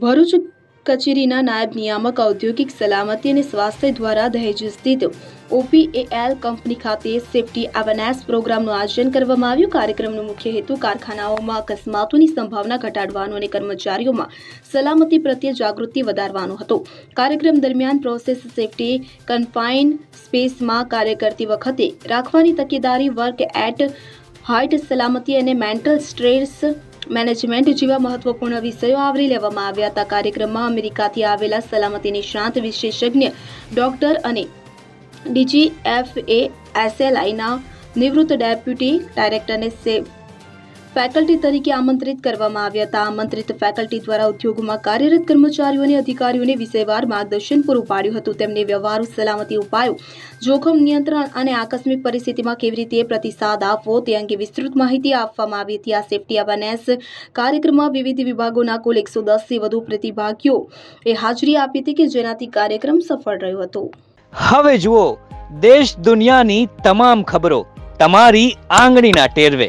ભરૂચ કચેરીના નાયબ નિયામક ઔદ્યોગિક સલામતી અને સ્વાસ્થ્ય દ્વારા દહેજ સ્થિત ઓપીએએલ કંપની ખાતે સેફટી અવેરનેસ પ્રોગ્રામનું આયોજન કરવામાં આવ્યું. કાર્યક્રમનો મુખ્ય હેતુ કારખાનાઓમાં અકસ્માતોની સંભાવના ઘટાડવાનો અને કર્મચારીઓમાં સલામતી પ્રત્યે જાગૃતિ વધારવાનો હતો. કાર્યક્રમ દરમિયાન પ્રોસેસ સેફટી કન્ફાઇન સ્પેસમાં કાર્ય કરતી વખતે રાખવાની તકેદારી, વર્ક એટ હાઇટ, સલામતી અને મેન્ટલ સ્ટ્રેસ મેનેજમેન્ટ જેવા મહત્વપૂર્ણ વિષયો આવરી લેવામાં આવ્યા હતા. કાર્યક્રમમાં અમેરિકાથી આવેલા સલામતી નિષ્ણાંત વિશેષજ્ઞ ડોક્ટર અને ડીજીએફએ એસએલઆઈના નિવૃત્ત ડેપ્યુટી ડાયરેક્ટરને સેફ ફેકલ્ટી તરીકે આમંત્રિત કરવામાં આવ્યા હતા. આમંત્રિત ફેકલ્ટી દ્વારા ઉદ્યોગમાં કાર્યરત કર્મચારીઓ અને અધિકારીઓને વિષયવાર માર્ગદર્શન પૂરું પાડ્યું હતું. તેમને વ્યવહારુ સલામતી ઉપાયો, જોખમ નિયંત્રણ અને આકસ્મિક પરિસ્થિતિમાં કેવી રીતે પ્રતિસાદ આપવો તે અંગે વિસ્તૃત માહિતી આપવામાં આવી હતી. આ સેફટી અવેરનેસ કાર્યક્રમમાં વિવિધ વિભાગોના કુલ એકસો દસથી વધુ પ્રતિભાગીઓ એ હાજરી આપી હતી કે જેનાથી કાર્યક્રમ સફળ રહ્યો હતો. હવે જુઓ, દેશ દુનિયાની તમામ ખબરો તમારી આંગળીના ટેરવે.